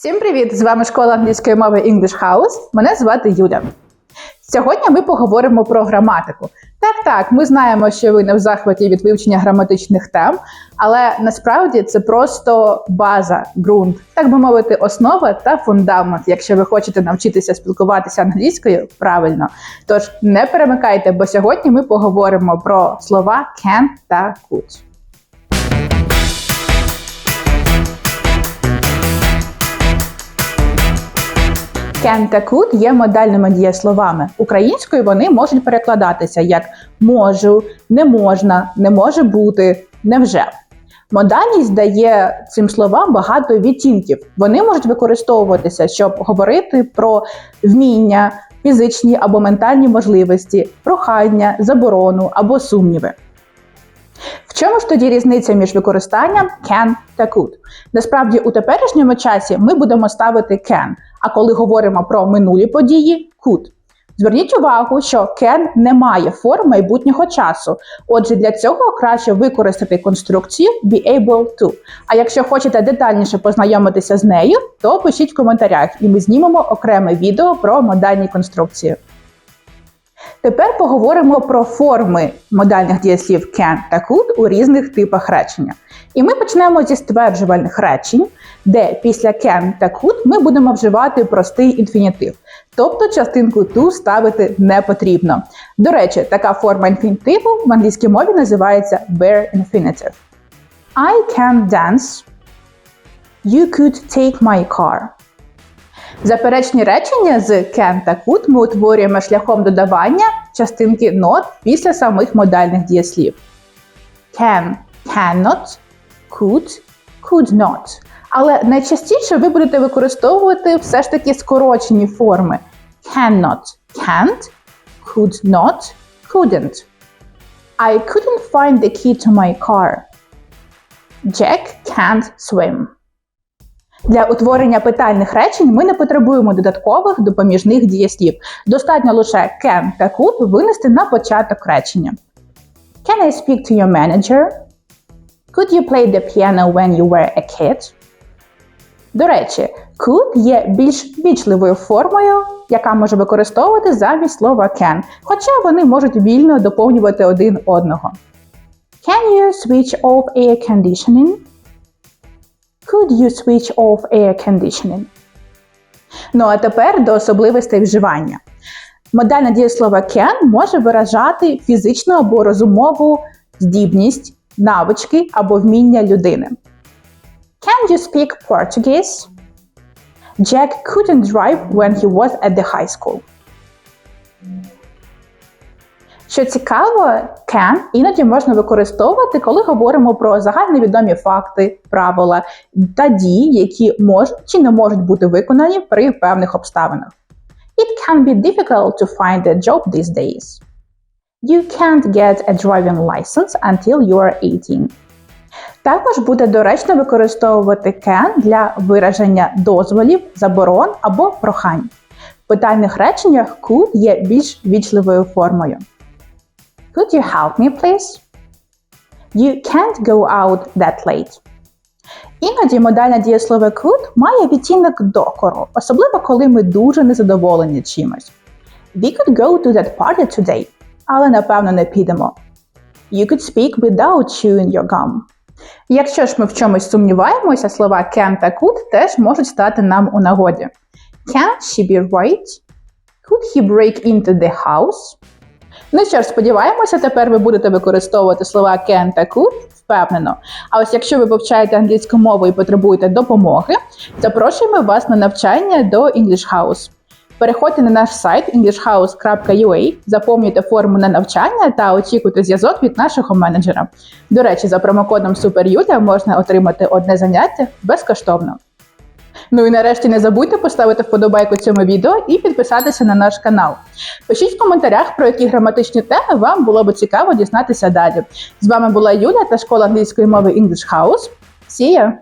Всім привіт! З вами школа англійської мови English House. Мене звати Юля. Сьогодні ми поговоримо про граматику. Так, так, ми знаємо, що ви не в захваті від вивчення граматичних тем, але насправді це просто база, ґрунт, так би мовити, основа та фундамент, якщо ви хочете навчитися спілкуватися англійською правильно. Тож не перемикайте, бо сьогодні ми поговоримо про слова can та could. Can та could є модальними дієсловами. Українською вони можуть перекладатися як можу, не можна, не може бути, невже. Модальність дає цим словам багато відтінків. Вони можуть використовуватися, щоб говорити про вміння, фізичні або ментальні можливості, прохання, заборону або сумніви. В чому ж тоді різниця між використанням can та could? Насправді, у теперішньому часі ми будемо ставити can, а коли говоримо про минулі події could. Зверніть увагу, що can не має форм майбутнього часу. Отже, для цього краще використати конструкцію be able to. А якщо хочете детальніше познайомитися з нею, то пишіть в коментарях, і ми знімемо окреме відео про модальні конструкції. Тепер поговоримо про форми модальних дієслів can та could у різних типах речення. І ми почнемо зі стверджувальних речень, де після can та could ми будемо вживати простий інфінітив. Тобто частинку to ставити не потрібно. До речі, така форма інфінітиву в англійській мові називається bare infinitive. I can dance. You could take my car. Заперечні речення з can та could ми утворюємо шляхом додавання частинки not після самих модальних дієслів. Can, cannot, could, could not. Але найчастіше ви будете використовувати все ж таки скорочені форми cannot, can't, could not, couldn't. I couldn't find the key to my car. Jack can't swim. Для утворення питальних речень ми не потребуємо додаткових допоміжних дієслів. Достатньо лише can та could винести на початок речення. Can I speak to your manager? Could you play the piano when you were a kid? До речі, could є більш вічливою формою, яка може використовувати замість слова can, хоча вони можуть вільно доповнювати один одного. Can you switch off air conditioning? Could you switch off air conditioning? Ну а тепер до особливостей вживання. Модальне дієслово can може виражати фізичну або розумову здібність, навички або вміння людини. Can you speak Portuguese? Jack couldn't drive when he was at the high school. Що цікаво, can іноді можна використовувати, коли говоримо про загальновідомі факти, правила та дії, які можуть чи не можуть бути виконані при певних обставинах. It can be difficult to find a job these days. You can't get a driving license until you are 18. Також буде доречно використовувати can для вираження дозволів, заборон або прохань. В питальних реченнях could є більш вічливою формою. Could you help me, please? You can't go out that late. Іноді модальне дієслово could має відтінок докору, особливо коли ми дуже незадоволені чимось. We could go to that party today, але напевно не підемо. You could speak without chewing your gum. Якщо ж ми в чомусь сумніваємося, слова can та could теж можуть стати нам у нагоді. Can she be right? Could he break into the house? Ну що ж, сподіваємося, тепер ви будете використовувати слова can та could впевнено. А ось якщо ви вивчаєте англійську мову і потребуєте допомоги, запрошуємо вас на навчання до English House. Переходьте на наш сайт englishhouse.ua, заповнюйте форму на навчання та очікуйте зв'язок від нашого менеджера. До речі, за промокодом SUPERYULA можна отримати одне заняття безкоштовно. Ну і нарешті не забудьте поставити вподобайку цьому відео і підписатися на наш канал. Пишіть в коментарях, про які граматичні теми вам було б цікаво дізнатися далі. З вами була Юля та школа англійської мови English House. See ya!